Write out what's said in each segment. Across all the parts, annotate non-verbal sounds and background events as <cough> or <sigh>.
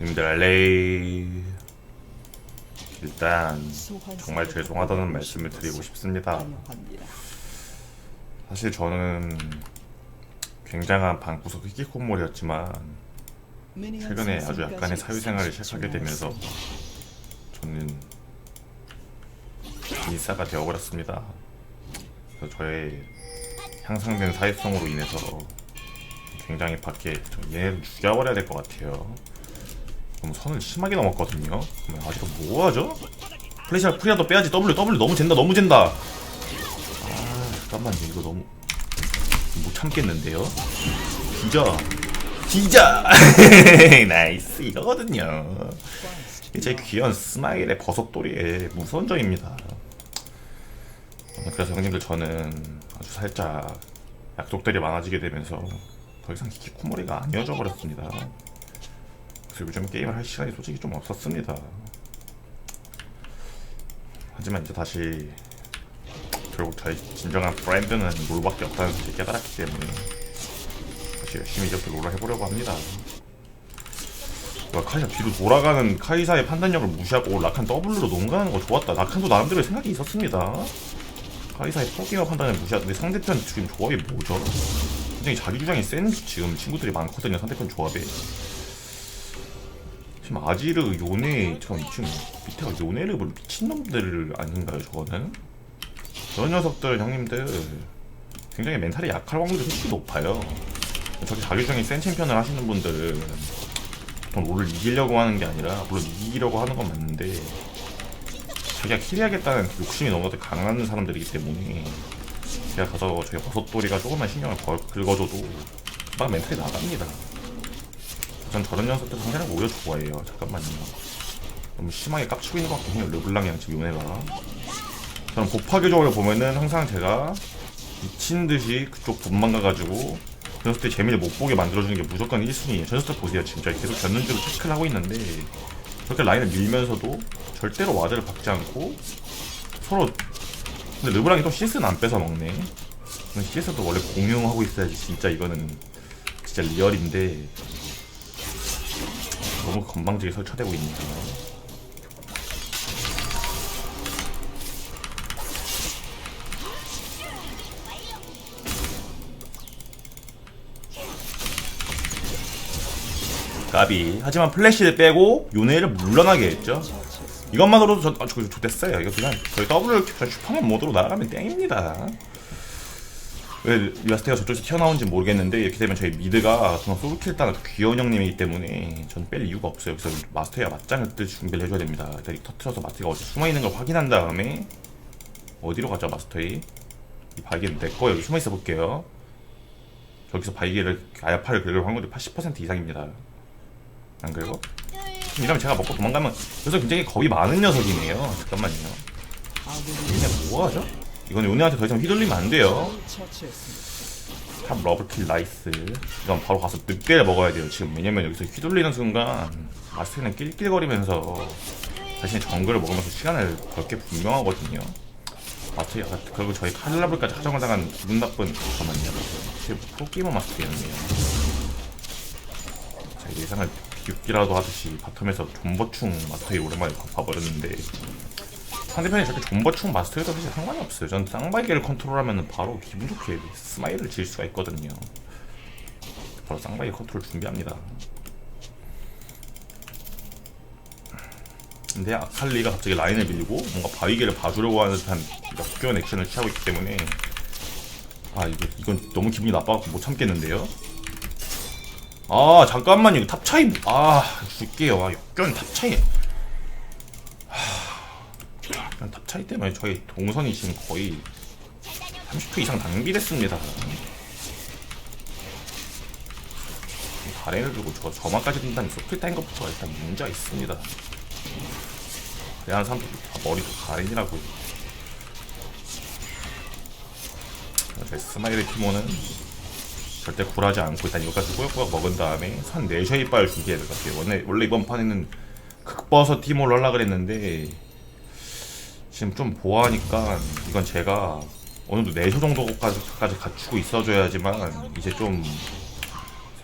님들 알레이 일단 정말 죄송하다는 말씀을 드리고 싶습니다. 사실 저는 굉장한 방구석 히키코모리였지만 최근에 아주 약간의 사회생활을 시작하게 되면서 저는 인싸가 되어버렸습니다. 그래서 저의 향상된 사회성으로 인해서 굉장히 밖에 좀 얘를 죽여버려야 될 것 같아요. 너무 선을 심하게 넘었거든요. 그러면 아직도 뭐 하죠? 플래시랑 프리아도 빼야지. W W 너무 잰다. 너무 잰다. 아 잠깐만요. 이거 너무 못 참겠는데요. 진짜 진짜 <laughs> 나이스 이거거든요. 제 귀여운 스마일의 버섯돌이의 무선점입니다. 그래서 형님들 저는 아주 살짝 약속들이 많아지게 되면서 더 이상 히키코모리가 아니어져 버렸습니다. 그래서 요즘 게임을 할 시간이 솔직히 좀 없었습니다. 하지만 이제 다시 결국 저희 진정한 브랜드는 롤밖에 없다는 사실을 깨달았기 때문에 다시 열심히 이렇게 롤을 해보려고 합니다. 와, 카이사 뒤로 돌아가는 카이사의 판단력을 무시하고 라칸 W로 농가하는 거 좋았다. 라칸도 나름대로 생각이 있었습니다. 카이사의 포기와 판단을 무시하는데 상대편 지금 조합이 뭐죠? 굉장히 자기 주장이 센 지금 친구들이 많거든요. 상대편 조합에. 지금 아지르 요네 참 지금 밑에가 요네를 볼 미친놈들 아닌가요 저거는? 저런 녀석들 형님들. 굉장히 멘탈이 약할 확률이 솔직히 높아요. 저기 자기주장이 센 챔피언을 하시는 분들은 보통 롤을 이기려고 하는 게 아니라 물론 이기려고 하는 건 맞는데 자기가 킬해야겠다는 그 욕심이 너무 강한 사람들이기 때문에 제가 가서 저희 버섯돌이가 조금만 신경을 걸, 긁어줘도 막 멘탈이 나갑니다 전 저런 녀석들 상대는 오히려 좋아해요. 잠깐만요. 너무 심하게 깝치고 있는 것 같긴 해요. 르블랑이랑 지금 요네가. 저는 복파교적으로 보면은 항상 제가 미친 듯이 그쪽 분만 가가지고 그 녀석들 재미를 못 보게 만들어주는 게 무조건 1순위예요. 저 녀석들 보세요. 저희 계속 졌는지로 체크를 하고 있는데 그렇게 라인을 밀면서도 절대로 와드를 박지 않고 서로 근데 르블랑이 또 CS는 안 뺏어 먹네. CS도 원래 공용하고 있어야지 진짜 이거는 진짜 리얼인데 너무 건방지게 설치되고 있네요. 까비. 하지만 플래시를 빼고 요네를 물러나게 했죠. 이것만으로도 저, 아, 저, 좋댔어요. 이거 그냥 저희 그냥 슈퍼맨 모드로 나가면 땡입니다. 왜 리아스테가 저쪽에서 튀어나온지 모르겠는데 이렇게 되면 저희 미드가 그냥 솔킬 따는 귀여운 형님이기 때문에 전 뺄 이유가 없어요. 그래서 마스터야 맞짱을 뜰 준비를 해줘야 됩니다. 일단 터트려서 마스터가 어디 숨어있는 걸 확인한 다음에 어디로 가죠 마스터이? 이 발기는 내 거예요. 숨어 있어 볼게요. 저기서 발기를 아야파를 긁을 확률이 80% 이상입니다. 안 그래요? 이러면 제가 먹고 도망가면 그래서 굉장히 겁이 많은 녀석이네요. 잠깐만요. 얘네 뭐하죠? 이건 요네한테 더 이상 휘둘리면 안 돼요. 탑 러브킬 나이스. 이건 바로 가서 늑대를 먹어야 돼요. 지금 왜냐면 여기서 휘둘리는 순간 마스터는 낄낄거리면서 자신의 정글을 먹으면서 시간을 벌게 분명하거든요. 마스터 약간 결국 저희 칼라블까지 하정을 당한 기분 나쁜 잠깐만요. 제 프로게이머 마스터였네요. 자 예상을 비웃기라도 하듯이 바텀에서 존버충 마스터에 오랜만에 봐버렸는데 상대편이 저렇게 존버충 마스터에도 사실 상관이 없어요. 전 쌍발기를 컨트롤하면 바로 기분 좋게 스마일을 지을 수가 있거든요. 바로 쌍발기 컨트롤 준비합니다. 근데 아칼리가 갑자기 라인을 밀고 뭔가 바위계를 봐주려고 하는 듯한 역겨운 액션을 취하고 있기 때문에 아 이거 이건 너무 기분이 나빠갖고 못 참겠는데요. 아 잠깐만요 이거 탑 차이 아 줄게요 아 역겨운 탑 차이 그냥 탑 차이 때문에 저희 동선이 지금 거의 30초 이상 낭비됐습니다. 가렌을 두고 저 저만까지 든다는 소프트 타인 것부터 일단 문제가 있습니다. 하는 사람들 다 머리도 가렌이라고. 제 스마일의 티모는 절대 굴하지 않고 일단 이거까지 꾸역꾸역 먹은 다음에 선 내셔 이 빨 준비해야 될 것 같아요. 원래, 원래 이번 판에는 극버섯 티모를 하려고 그랬는데 지금 좀 보아하니까 이건 제가 어느 정도 내셔 정도까지 까지 갖추고 있어줘야지만 이제 좀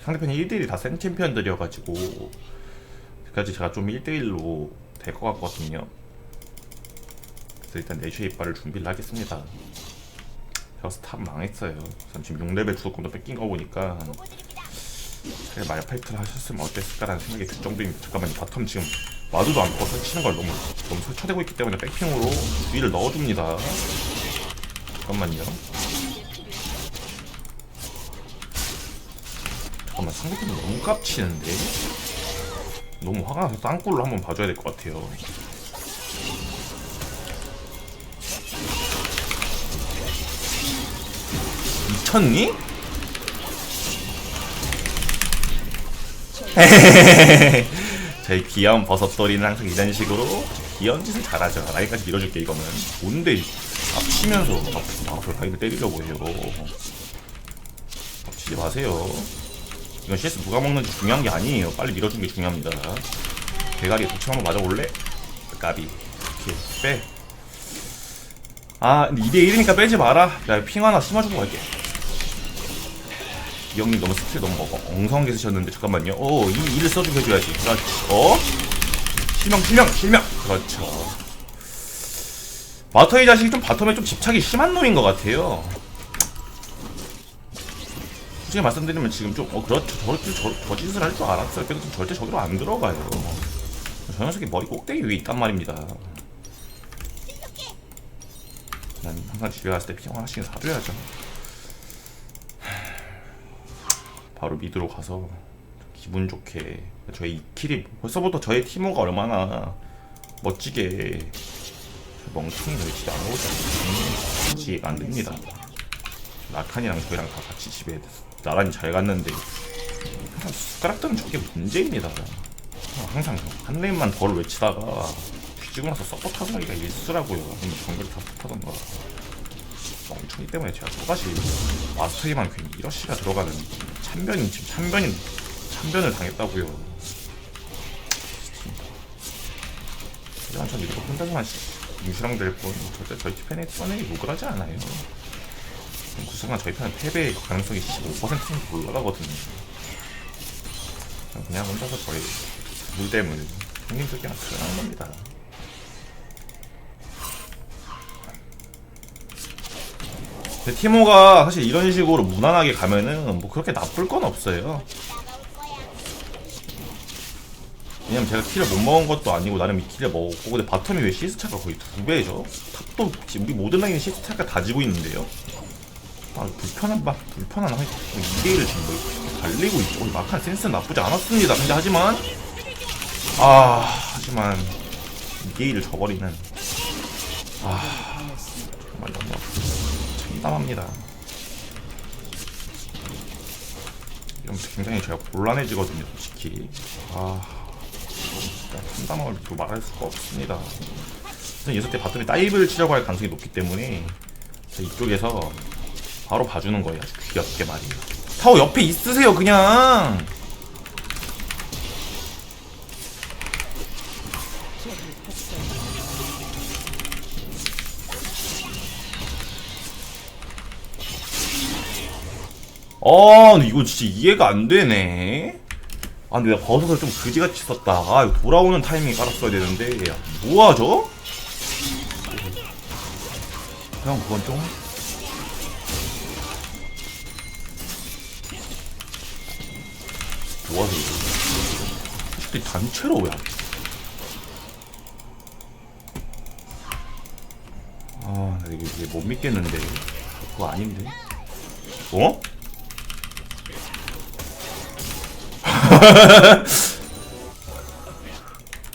상대편이 1대1이 다 센 챔피언들이어가지고 그까지 제가 좀 1대1로 될 것 같거든요. 그래서 일단 내슈의 이빨을 준비를 하겠습니다. 제가 탑 망했어요. 전 지금 6레벨 주도권도 뺏긴 거 보니까 차라리 말파이트를 하셨으면 어땠을까라는 생각이 들 정도입니다. 잠깐만요. 바텀 지금 와드도 않고 설치는 걸 너무 너무 설쳐되고 있기 때문에 백핑으로 위를 넣어줍니다. 잠깐만요. 잠깐만 상대팀이 너무 깝치는데 너무 화가 나서 땅굴로 한번 봐줘야 될 것 같아요. 미쳤니? 저 <laughs> 희 귀여운 버섯돌이는 항상 이런 식으로 귀여운 짓을 잘하죠. 라인까지 밀어줄게 이거는. 뭔데 앞치면서 앞- 앞으로 라인을 때리려고 해요. 앞치지 마세요. 이건 CS 누가 먹는지 중요한 게 아니에요. 빨리 밀어준 게 중요합니다. 대가리에 도침 한번 맞아볼래? 까비. 이렇게 빼. 아, 근데 2대1이니까 빼지 마라. 나핑 하나 심어주고 갈게. 이 형님 너무 스킬 너무 먹어. 엉성하게 쓰셨는데, 잠깐만요. 오, 이 일을 써주게 해줘야지. 그렇지. 어? 실명, 실명, 실명! 그렇죠. 마터이 자식이 좀 바텀에 좀 집착이 심한 놈인 것 같아요. 솔직히 말씀드리면 지금 좀, 어, 그렇죠. 저, 저, 저, 저 짓을 할 줄 알았어요. 그래도 좀 절대 저기로 안 들어가요. 저 녀석이 머리 꼭대기 위에 있단 말입니다. 난 항상 집에 갔을 때 피자 하나씩은 사줘야죠. 바로 미드로 가서 기분 좋게 저희 이킬이 벌써부터 저의 티모가 얼마나 멋지게 저 멍청이 들 집에 안 오지 이해가 안 됩니다. 라칸이랑 저희랑 다 같이 집에 나란히 잘 갔는데 항상 숟가락들은 저게 문제입니다. 항상 한 레인만 덜 외치다가 뒤지고 나서 서포트하는 게 일수라고요. 정글 서포트하던가. 멍청이 때문에 제가 또다시 마스터기만 괜히 이러시가 들어가는 참변이 지금 참변이 참변을 당했다고요. 하지만 전 이렇게 혼자서만 임시랑 될뿐 절대 저희 팀 팬에 욕을 하지 않아요. 그 순간 저희 편은 패배의 가능성이 15%는 올라가거든요. 그냥 혼자서 저희 물대물 형님들끼리 드러나는 겁니다. 근데 티모가 사실 이런 식으로 무난하게 가면은 뭐 그렇게 나쁠 건 없어요. 왜냐면 제가 킬을 못 먹은 것도 아니고 나름 이 킬을 먹었고 근데 바텀이 왜 시스 차가 거의 두 배죠? 탑도 우리 모든 라인이 시스 차가 다 지고 있는데요. 아 불편한 막 불편한 하이 2대1을 지금 뭐 달리고 있고 막한 센스 나쁘지 않았습니다. 근데 하지만 아 하지만 2대1을 져버리는 아 참담합니다. 이러면서 굉장히 제가 곤란해지거든요, 솔직히. 아, 참담함을 또 말할 수가 없습니다. 여섯 대 바텀에 다이브를 치려고 할 가능성이 높기 때문에 저 이쪽에서 바로 봐주는 거예요, 아주 귀엽게 말이에요. 타워 옆에 있으세요, 그냥. 아, 이거 진짜 이해가 안 되네. 아, 근데 내가 버섯을 좀 그지같이 썼다. 아, 돌아오는 타이밍에 깔았어야 되는데. 야, 뭐하죠? 형, 그건 좀. 뭐하세요? 근데 단체로 왜? 안- 아, 나 이거, 이게 못 믿겠는데. 그거 아닌데. 어?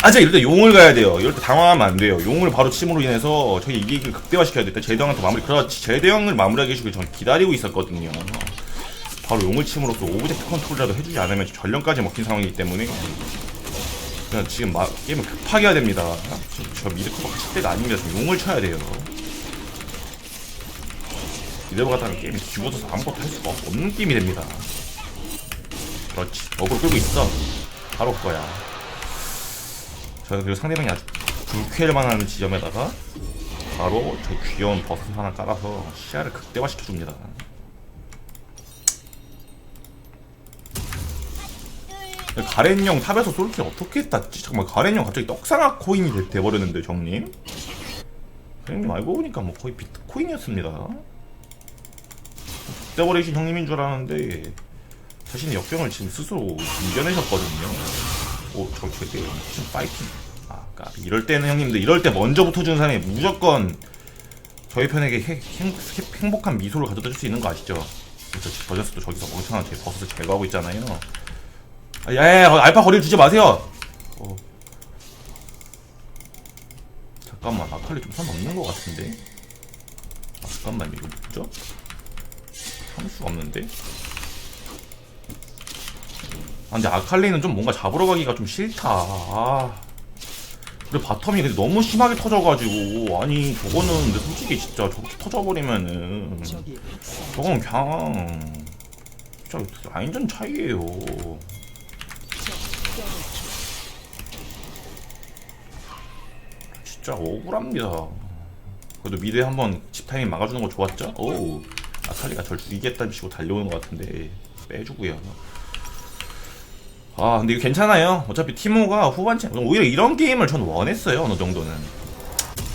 아, 자, 이럴 때 용을 가야 돼요. 이럴 때 당황하면 안 돼요. 용을 바로 침으로 인해서 저희 이기기를 극대화시켜야 돼. 일단 제대형한테 마무리, 그렇지. 제대형을 마무리하기 위해서 저는 기다리고 있었거든요. 바로 용을 침으로써 오브젝트 컨트롤이라도 해주지 않으면 전령까지 먹힌 상황이기 때문에 그냥 지금 마, 게임을 급하게 해야 됩니다. 저 미드 커버 칠 때가 아닙니다. 지금 용을 쳐야 돼요. 이대로 가다가 게임이 뒤집어져서 아무것도 할 수가 없는 게임이 됩니다. 그렇지. 어그로 끌고 있어. 바로 그거야. 저는 그리고 상대방이 아주 불쾌할 만한 지점에다가 바로 저 귀여운 버섯 하나 깔아서 시야를 극대화시켜줍니다. 가렌형 탑에서 솔킬 어떻게 땄지? 잠깐만 가렌형 갑자기 떡상학 코인이 돼, 돼버렸는데 정님? 형님 알고 보니까 뭐 거의 비트코인이었습니다 데버레이션 형님인 줄 알았는데 자신의 역병을 지금 스스로 이겨내셨거든요 오 저거 절대 지금 파이팅 아 까비 이럴 때는 형님들 이럴 때 먼저 붙어주는 사람이 무조건 저희 편에게 행, 행, 행복한 미소를 가져다 줄 수 있는 거 아시죠? 그래서 버저스도 저기서 멍청한 제 버섯을 제거하고 있잖아요 아, 야, 야, 알파 거리를 주지 마세요. 어. 잠깐만, 아칼리 좀선 넘는 것 같은데. 아, 잠깐만, 이거 뭐죠? 할 수가 없는데. 아, 근데 아칼리는 좀 뭔가 잡으러 가기가 좀 싫다. 아. 그리고 바텀이 근데 너무 심하게 터져가지고 아니 저거는 근데 솔직히 진짜 저렇게 터져버리면은 저건 그냥 진짜 라인전 차이에요. 진짜 억울합니다. 그래도 미드에 한번 집 타이밍 막아주는 거 좋았죠? 오, 아칼리가 절 죽이겠다 치고 달려오는 것 같은데 빼주고요. 아 근데 이거 괜찮아요. 어차피 티모가 후반 챔 오히려 이런 게임을 전 원했어요 어느 정도는.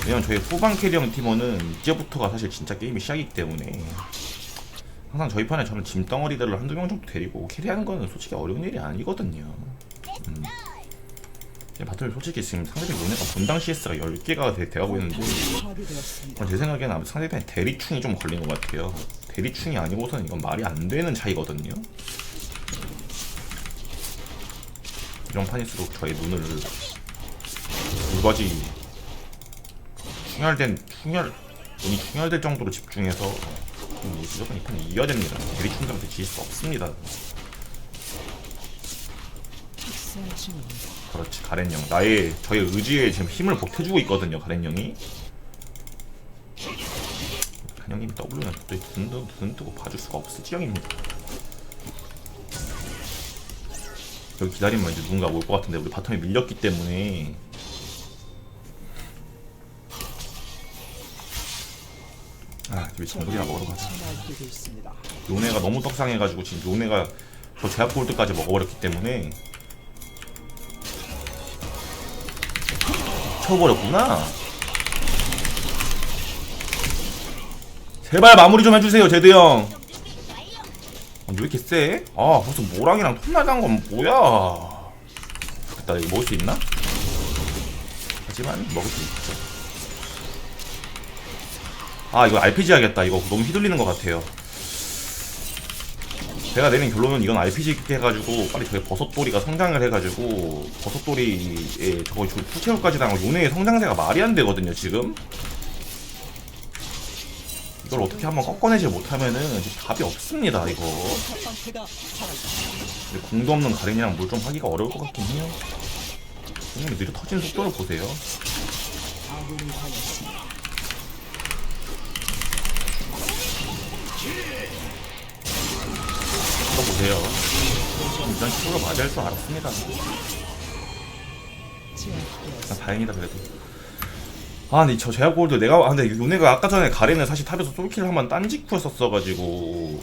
왜냐면 저희 후반 캐리형 티모는 이제부터가 사실 진짜 게임이 시작이기 때문에 항상 저희 편에 저는 짐덩어리들을 한두 명 정도 데리고 캐리하는 거는 솔직히 어려운 일이 아니거든요. 음. 이제 바텀이 솔직히 지금 상대편 요네가 분당 CS가 10개가 돼, 돼가고 있는데 어, 제 생각에는 아마 상대편에 대리충이 좀 걸린 것 같아요 대리충이 아니고서는 이건 말이 안 되는 차이거든요 이런 판일수록 저의 눈을 물바지 충혈된 충혈 눈이 충혈될 정도로 집중해서 음, 무조건 이 판을 이겨야 됩니다. 대리충들한테 질 수 없습니다. 그렇지 가렌 형. 나의 저의 의지에 지금 힘을 보태주고 있거든요 가렌 형이. 가렌 형님이 W는 도저히 눈, 뜨- 눈 뜨고 봐줄 수가 없을 지경입니다 여기 기다리면 이제 누군가 올 것 같은데 우리 바텀이 밀렸기 때문에 아 집에 정글이나 먹으러 가자 요네가 너무 떡상해가지고 지금 요네가 저 제압 골드까지 먹어버렸기 때문에 쳐버렸구나. 제발 마무리 좀 해주세요, 제드 형. 아, 왜 이렇게 세? 아, 벌써 모랑이랑 톱날간 건 뭐야? 됐다, 이거 먹을 수 있나? 하지만 먹을 수 있죠. 아, 이거 RPG 하겠다. 이거 너무 휘둘리는 것 같아요. 제가 내린 결론은 이건 RPG 해가지고 빨리 저희 버섯돌이가 성장을 해가지고 버섯돌이에 저거 지금 푸체어까지 당하고 요네의 성장세가 말이 안 되거든요 지금 이걸 어떻게 한번 꺾어내지 못하면은 지금 답이 없습니다 이거. 근데 궁도 없는 가렌이랑 뭘 좀 하기가 어려울 것 같긴 해요. 형님 느려 터진 속도를 보세요. 또 보세요. 일단 식으로 맞을 줄 알았습니다. 아, 다행이다 그래도 아 근데 저 제약 골드 내가 아 근데 요네가 아까 전에 가렌을 사실 탑에서 솔킬을 한번 딴 직후 했었어가지고.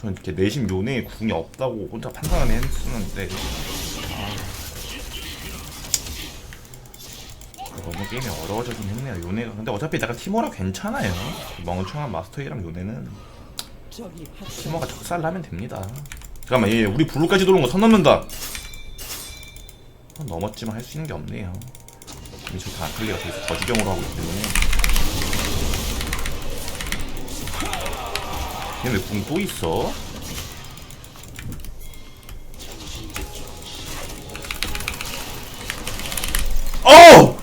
저는 이렇게 내심 요네에 궁이 없다고 혼자 판단을 했었는데. 아, 너무 게임이 어려워지긴 했네요 요네가. 근데 어차피 내가 티모라 괜찮아요. 멍청한 마스터이랑 요네는 티모가 적살나면 됩니다. 잠깐만 얘 우리 블루까지 들어온 거선 넘는다. 선 넘었지만 할 수 있는 게 없네요 이미 저다 아클리가 계속 저지경으로 하고 있기 때문에 얘왜궁또 있어? 어!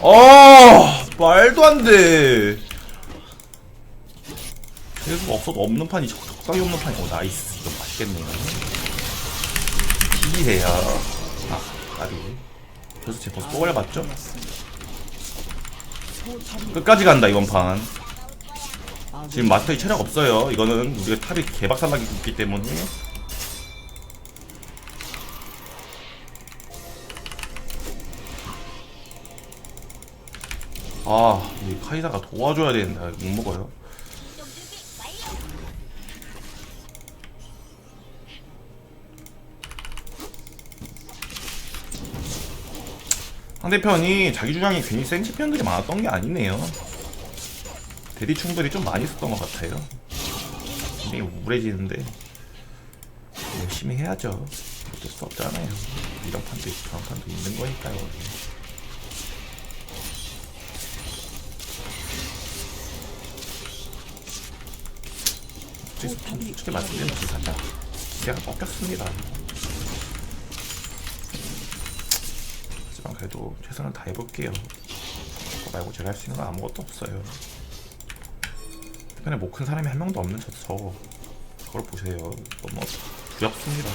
어! 말도 안 돼. 계속 없어도 없는 판이 적- 적당히 없는 판이 어 나이스 이거 맛있겠네요. 기해야. 아, 나비. 그래서 제 벌써 뽑아려 봤죠? 끝까지 간다 이번 판. 지금 마스터이 체력 없어요. 이거는 우리가 탑이 개박살나게 있기 때문에 아, 이 카이사가 도와줘야 되는데 못 먹어요. 상대편이 자기 주장이 괜히 센 챔피언들이 많았던 게 아니네요. 대리충들이 좀 많이 있었던 것 같아요. 굉장히 우울해지는데 열심히 해야죠. 어쩔 수 없잖아요. 이런 판도 있고 저런 판도 있는 거니까요. 솔직히, 솔직히 말씀드리면 그 살짝 기대가 꺾였습니다. 하지만 그래도 최선을 다해볼게요. 그거 말고 제가 할 수 있는 건 아무것도 없어요. 편에 못큰 사람이 한 명도 없는 저, 저 그걸 보세요. 너무 두렵습니다.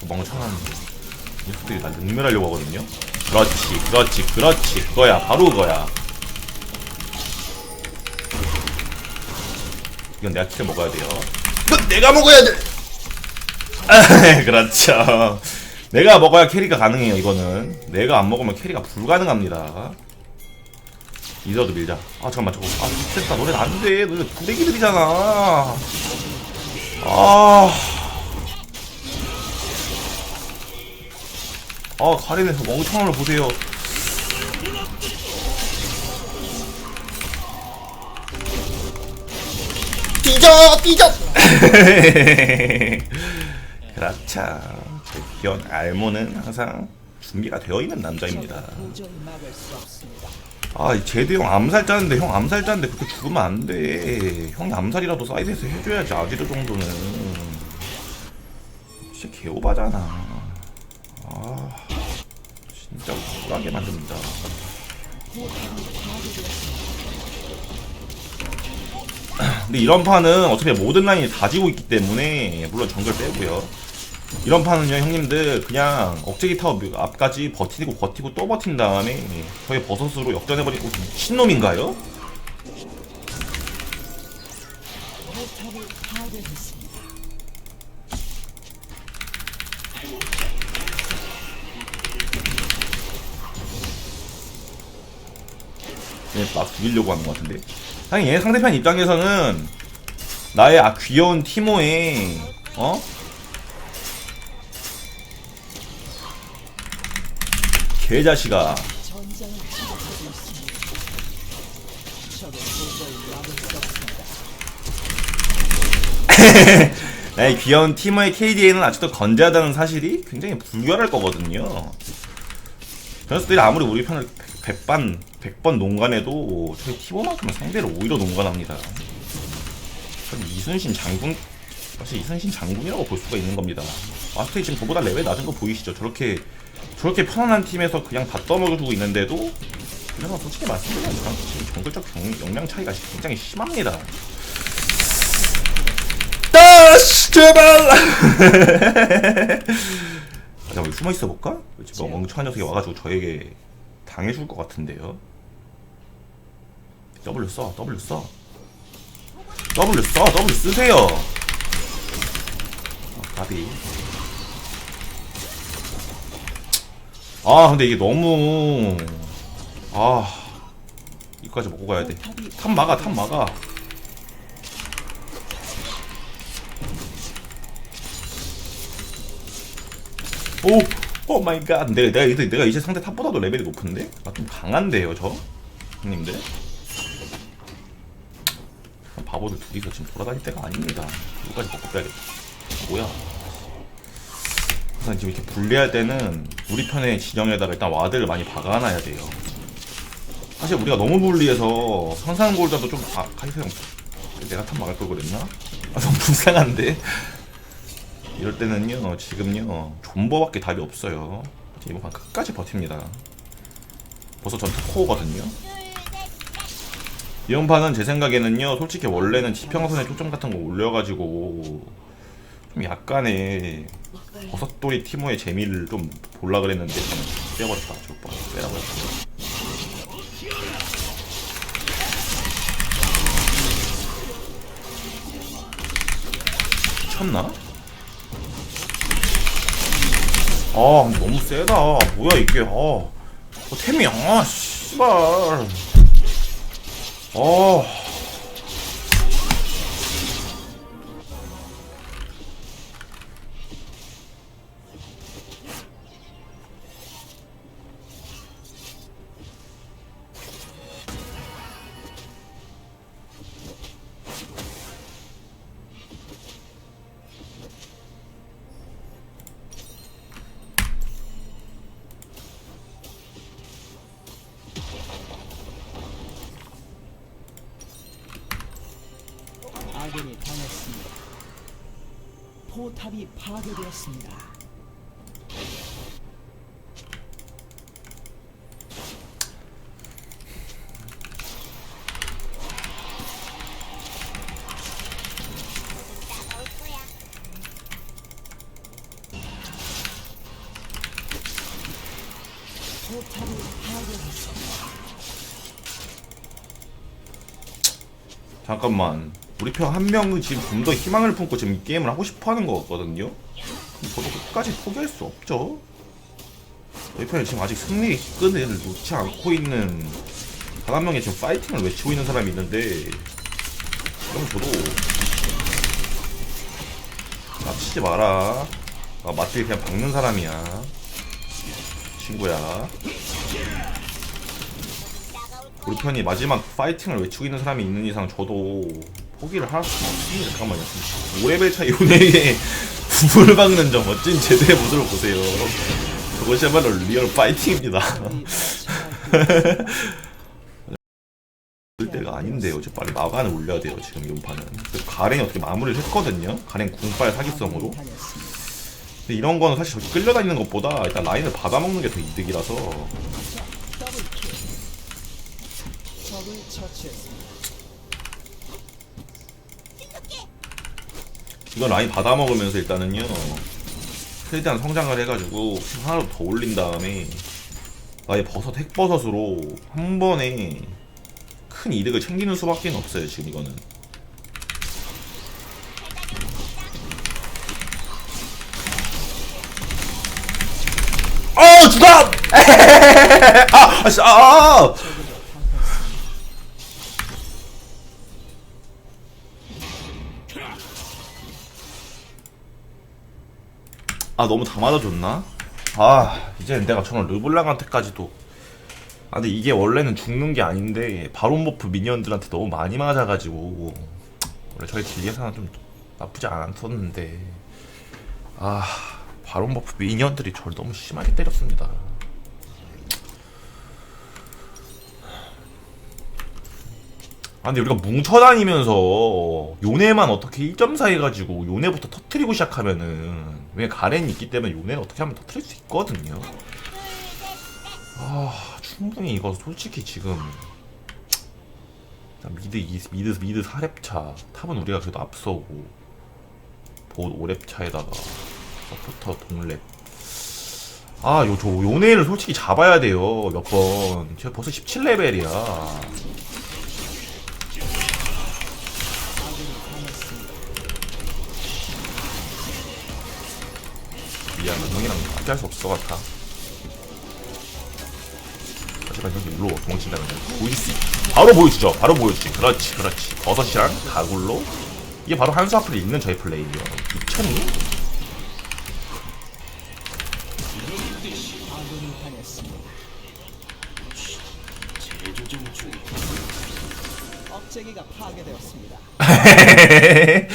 그 멍청한 녀석들이 나 능멸하려고 하거든요. 그렇지, 그렇지, 그렇지. 그거야, 바로 그거야. 이건 내가 킬을 먹어야 돼요. 이건 내가 먹어야 돼. 아, <laughs> 그렇죠. 내가 먹어야 캐리가 가능해요. 이거는 내가 안 먹으면 캐리가 불가능합니다. 이더도 밀자. 아 잠깐만 저거. 아 됐다. 너네 안 돼. 너네 부대기들이잖아. 아. 아 가린에서 멍청한 걸 보세요. 삐져 삐져 <laughs> 그렇죠. 제 귀여운 알모는 항상 준비가 되어 있는 남자입니다. 아, 이 제드 형 암살자인데 형 암살자인데 그렇게 죽으면 안 돼. 형이 암살이라도 사이드에서 해줘야지 아지르 정도는. 진짜 개오바잖아. 아, 진짜 우울하게 만듭니다. 근데 이런 판은 어차피 모든 라인이 다 지고 있기 때문에 물론 정글 빼고요. 이런 판은요 형님들 그냥 억제기 타워 앞까지 버티고 버티고 또 버틴 다음에 저희 버섯으로 역전해버리고 신놈인가요? 포탑을 파괴했습니다. 얘막 죽이려고 하는 것 같은데 당연히 얘 상대편 입장에서는 나의 아 귀여운 티모에 어? 개자식아. <laughs> 나의 귀여운 티모의 KDA는 아직도 건재하다는 사실이 굉장히 불결할 거거든요. 녀석들이 아무리 우리 편을 100번, 100번 농간해도 저희 티모만큼은 상대를 오히려 농간합니다. 전 이순신 장군, 사실 이순신 장군이라고 볼 수가 있는 겁니다. 마스터이 지금 저보다 레벨 낮은 거 보이시죠? 저렇게, 저렇게 편안한 팀에서 그냥 다 떠먹여주고 있는데도 그냥 솔직히 말씀드리면 저랑 지금 정글적 경- 역량 차이가 굉장히 심합니다. 다시 제발. <laughs> 아, 잠깐 숨어 있어 볼까? 지금 멍청한 녀석이 와가지고 저에게 당해줄 것 같은데요. W 써, W 써. W 써, W 쓰세요. 아, 가비. 아, 근데 이게 너무 아 이거까지 먹고 가야 돼. 탑 막아, 탑 막아. 오, 오 마이 갓. 내가 내가 이제 내가 이제 상대 탑보다도 레벨이 높은데? 아, 좀 강한데요, 저 형님들. 바보들 둘이서 지금 돌아다닐 때가 아닙니다. 여기까지 먹고 빼야겠다. 뭐야? 우선 지금 이렇게 분리할 때는 우리 편의 진영에다가 일단 와드를 많이 박아놔야 돼요. 사실 우리가 너무 분리해서 선상 골자도 좀 아, 카이사 형 내가 탑 막을 걸 그랬나? <laughs> 아, 너무 불쌍한데. 이럴 때는요 지금요 존버밖에 답이 없어요 이번 판 끝까지 버팁니다 벌써 전 특코어거든요 이번 판은 제 생각에는요 솔직히 원래는 지평선에 초점 같은 거 올려가지고 좀 약간의 버섯돌이 티모의 재미를 좀 볼라 그랬는데 좀 빼버렸다 저 오빠 빼라 버렸다. 미쳤나? 아 너무 세다. 뭐야 이게. 아 어, 템이 아 씨발. 아 잠깐만. 우리 편 한 명은 지금 좀 더 희망을 품고 지금 이 게임을 하고 싶어하는 것 같거든요. 저도 끝까지 포기할 수 없죠. 저희 편이 지금 아직 승리의 끈을 놓지 않고 있는 단 한 명이 지금 파이팅을 외치고 있는 사람이 있는데 그럼 저도 납치지 마라. 나 맞딜 그냥 박는 사람이야. 친구야 우리 편이 마지막 파이팅을 외치고 있는 사람이 있는 이상 저도 포기를 할수 없습니다. 잠깐만요. 5레벨 차이 요네에 부부를 <laughs> 박는 저 멋진 제대의 모습을 보세요. 그것이야말로 리얼 파이팅입니다. 그럴 <laughs> 때가 아닌데요. 저 빨리 마간을 올려야 돼요. 지금 이번 판은. 그래서 가렌이 어떻게 마무리를 했거든요. 가렌 궁빨 사기성으로. 근데 이런 거는 사실 저기 끌려다니는 것보다 일단 라인을 받아먹는 게 더 이득이라서 더블킬. 적을 처치했습니다. 이건 라인 받아 먹으면서 일단은요 최대한 성장을 해가지고 하나로 더 올린 다음에 아예 버섯 핵버섯으로 한 번에 큰 이득을 챙기는 수밖에 없어요 지금 이거는 어 죽어! <laughs> 아! 아! 씨, 아! 아 너무 다 맞아줬나? 아 이제 내가 저런 르블랑한테까지도. 아 근데 이게 원래는 죽는 게 아닌데 바론 버프 미니언들한테 너무 많이 맞아가지고. 원래 저희 딜 예상은 좀 나쁘지 않았었는데. 아 바론 버프 미니언들이 저를 너무 심하게 때렸습니다 아 근데 우리가 뭉쳐다니면서 요네만 어떻게 1.4 해가지고 요네부터 터트리고 시작하면은 왜 가렌이 있기 때문에 요네는 어떻게 하면 터트릴 수 있거든요. 아 충분히 이거 솔직히 지금 미드 이 미드 미드 4렙차 탑은 우리가 그래도 앞서고 보 5렙차에다가 서포터 동렙. 아요 저 요네를 솔직히 잡아야 돼요 몇번. 제가 벌써 17레벨이야 미안해 형이랑 함께 할 수 없을 것 같아. 하지만 형이 일로 도망친다면 있- 바로 보여주죠. 바로 보여주지. 그렇지 그렇지. 버섯이랑 다굴로? 이게 바로 한수 앞에 있는 저희 플레이예요. 미쳤니? 억제기가 파괴되었습니다. <laughs>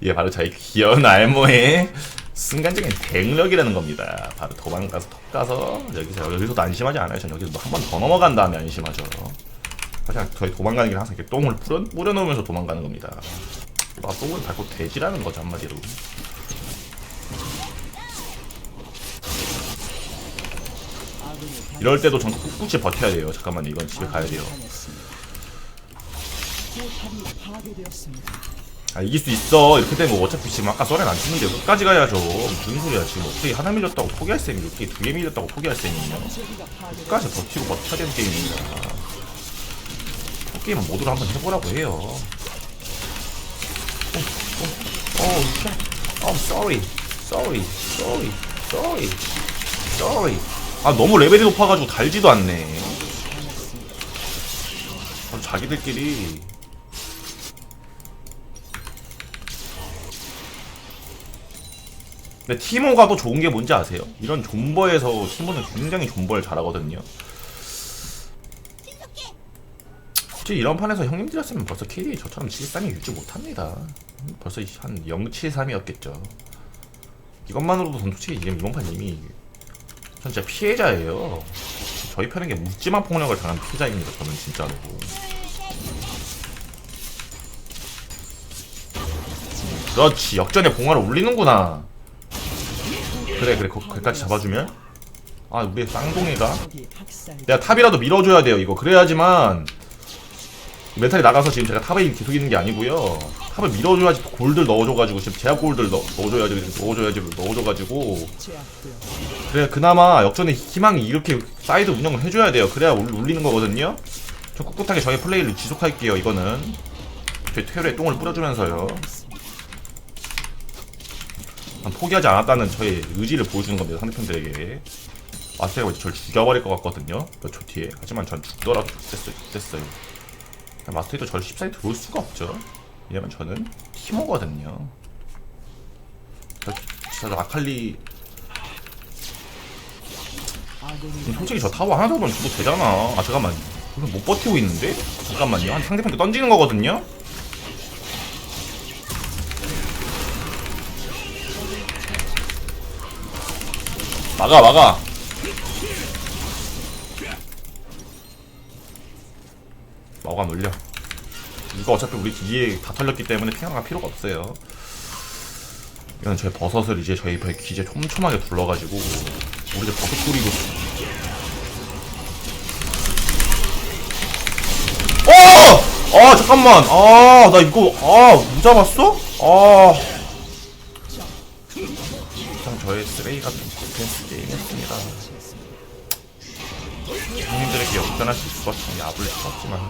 이게 바로 저희 귀여운 알모의 순간적인 대응력이라는 겁니다. 바로 도망 가서 톡 가서 여기서 여기서도 안심하지 않아요. 전 여기서 한 번 더 넘어간 다음에 안심하죠. 하지만 저희 도망가는 게 항상 이렇게 똥을 뿌려, 뿌려놓으면서 도망가는 겁니다. 아, 똥을 밟고 돼지라는 거죠 한마디로. 이럴 때도 전 꿋꿋이 버텨야 돼요. 잠깐만 이건 집에 가야 돼요. 아 이길 수 있어. 이렇게 되면 어차피 지금 아까 썰엔 안 치는데 끝까지 가야죠. 무슨 소리야 지금. 어떻게 하나 밀렸다고 포기할 셈이 어떻게 두 개 밀렸다고 포기할 셈이냐. 끝까지 버티고 버텨야 되는 게임입니다. 게임은 모두로 한번 해보라고 해요. 어, 어, 쉣. oh, sorry, sorry, sorry, sorry, sorry. 아 너무 레벨이 높아가지고 달지도 않네. 아, 자기들끼리 근데 티모가 더 좋은 게 뭔지 아세요? 이런 존버에서 티모는 굉장히 존버를 잘하거든요. 솔직히 이런 판에서 형님들이었으면 벌써 KD 저처럼 73이 유지 못합니다. 벌써 한 073이었겠죠. 이것만으로도 전 솔직히 지금 이번 판 이미 전 진짜 피해자예요. 저희 편에게 묻지마 폭력을 당한 피해자입니다. 저는 진짜로. 그렇지 역전의 봉화를 울리는구나 그래 그래. 거, 거기까지 잡아주면? 아 우리 쌍둥이가. 내가 탑이라도 밀어줘야 돼요 이거. 그래야지만 멘탈이 나가서 지금 제가 탑에 계속 있는 게 아니고요. 탑을 밀어줘야지 골들 넣어줘가지고 지금 제약 골들 넣, 넣어줘야지 넣어줘야지 넣어줘가지고. 그래 그나마 역전의 희망이 이렇게 사이드 운영을 해줘야 돼요. 그래야 울, 울리는 거거든요. 저 꿋꿋하게 저의 플레이를 지속할게요 이거는. 제 퇴로에 똥을 뿌려주면서요. 난 포기하지 않았다는 저의 의지를 보여주는 겁니다 상대편들에게 마스터가 이제 절 죽여버릴 것 같거든요 몇 초 뒤에 하지만 전 죽더라도 됐어요 됐어요 마스터도 절 쉽사리 들어올 수가 없죠 왜냐면 저는 티모거든요 저, 진짜 아칼리 솔직히 저 타워 하나 정도는 줘도 되잖아. 아 잠깐만. 이거 못 버티고 있는데? 잠깐만요. 한 상대편도 던지는 거거든요. 막아 막아. 마가 놀려. 이거 어차피 우리 기지에 다 털렸기 때문에 피어나갈 필요가 없어요. 이건 저희 버섯을 이제 저희 기지에 촘촘하게 둘러가지고 우리 이제 버섯 뿌리고 어! 아 잠깐만 아 나 이거 아못 잡았어? 아참 저의 쓰레기 같은 디펜스 게임이었습니다. 형님들에게 역전할 수 있을 것 같은 야부를 쳤지만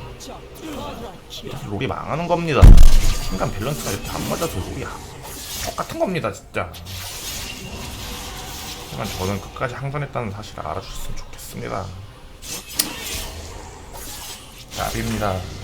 롤이 망하는 겁니다. 순간 밸런스가 이렇게 안 맞아서 롤이 똑같은 겁니다 진짜. 하지만 저는 끝까지 항전했다는 사실을 알아주셨으면 좋겠습니다. 야비입니다